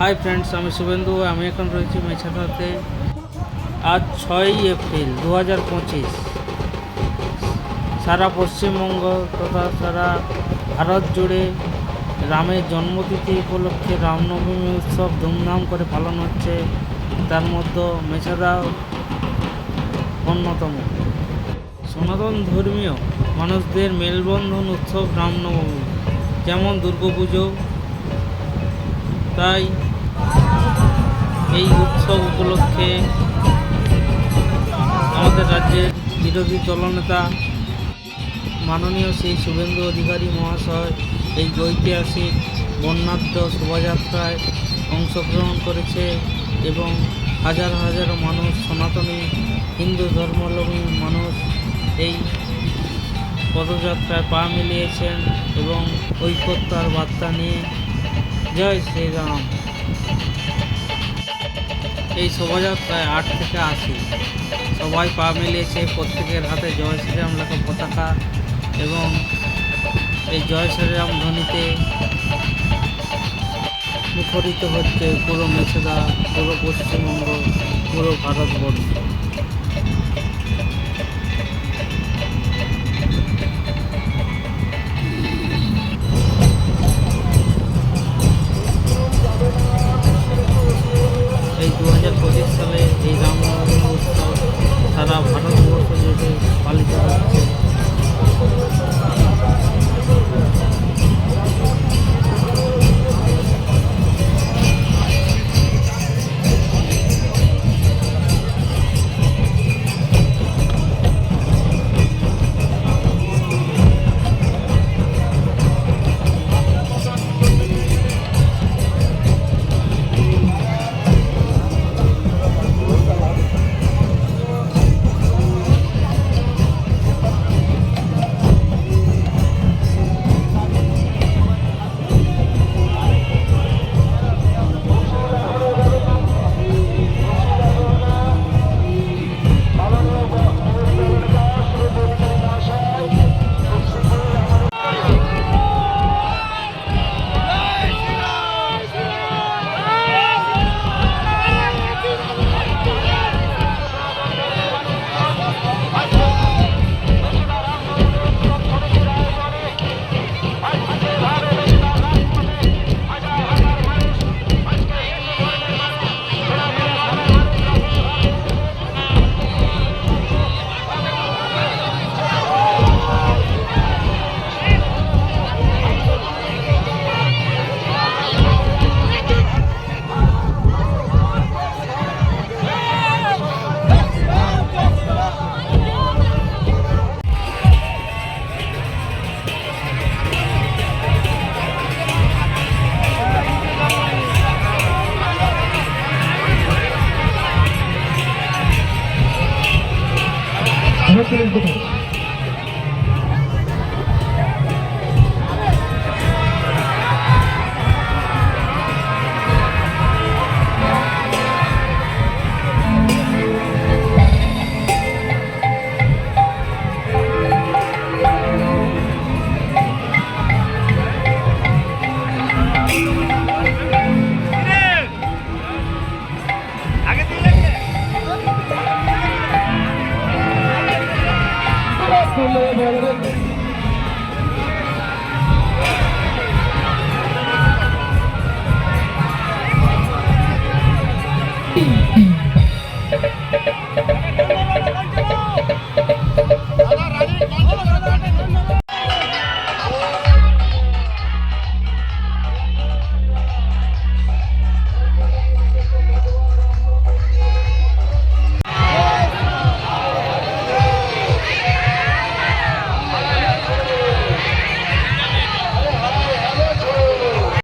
Hi friends আমি শুভেন্দু, আমি এখন রয়েছি মেছাদাতে আজ ছয়ই এপ্রিল দু হাজার পঁচিশ। সারা পশ্চিমবঙ্গ তথা সারা ভারত জুড়ে রামের জন্মতিথি উপলক্ষে রামনবমী উৎসব ধুমধাম করে পালন হচ্ছে। তার মধ্যে মেছাদা অন্যতম। সনাতন ধর্মীয় মানুষদের মেলবন্ধন উৎসব রামনবমী। যেমন দুর্গাপুজো, তাই এই উৎসব উপলক্ষে আমাদের রাজ্যের বিরোধী দলনেতা মাননীয় শ্রী শুভেন্দু অধিকারী মহাশয় এই ঐতিহাসিক বর্ণাঢ্য শোভাযাত্রায় অংশগ্রহণ করেছে এবং হাজার হাজার মানুষ, সনাতনী, হিন্দু ধর্মাবলম্বী মানুষ এই পদযাত্রায় পা মিলিয়েছেন এবং ঐক্যতার বার্তা নিয়ে জয় শ্রীরাম। এই শোভাযাত্রায় আট থেকে আশি। সবাই পা মিলিয়েছে প্রত্যেকের হাতে জয় শ্রীরাম লেখা পতাকা এবং এই জয় শ্রীরাম ধ্বনিতে মুখরিত হচ্ছে পুরো মেছেদা, পুরো পশ্চিমবঙ্গ, পুরো ভারতবর্ষ। 東京駅です。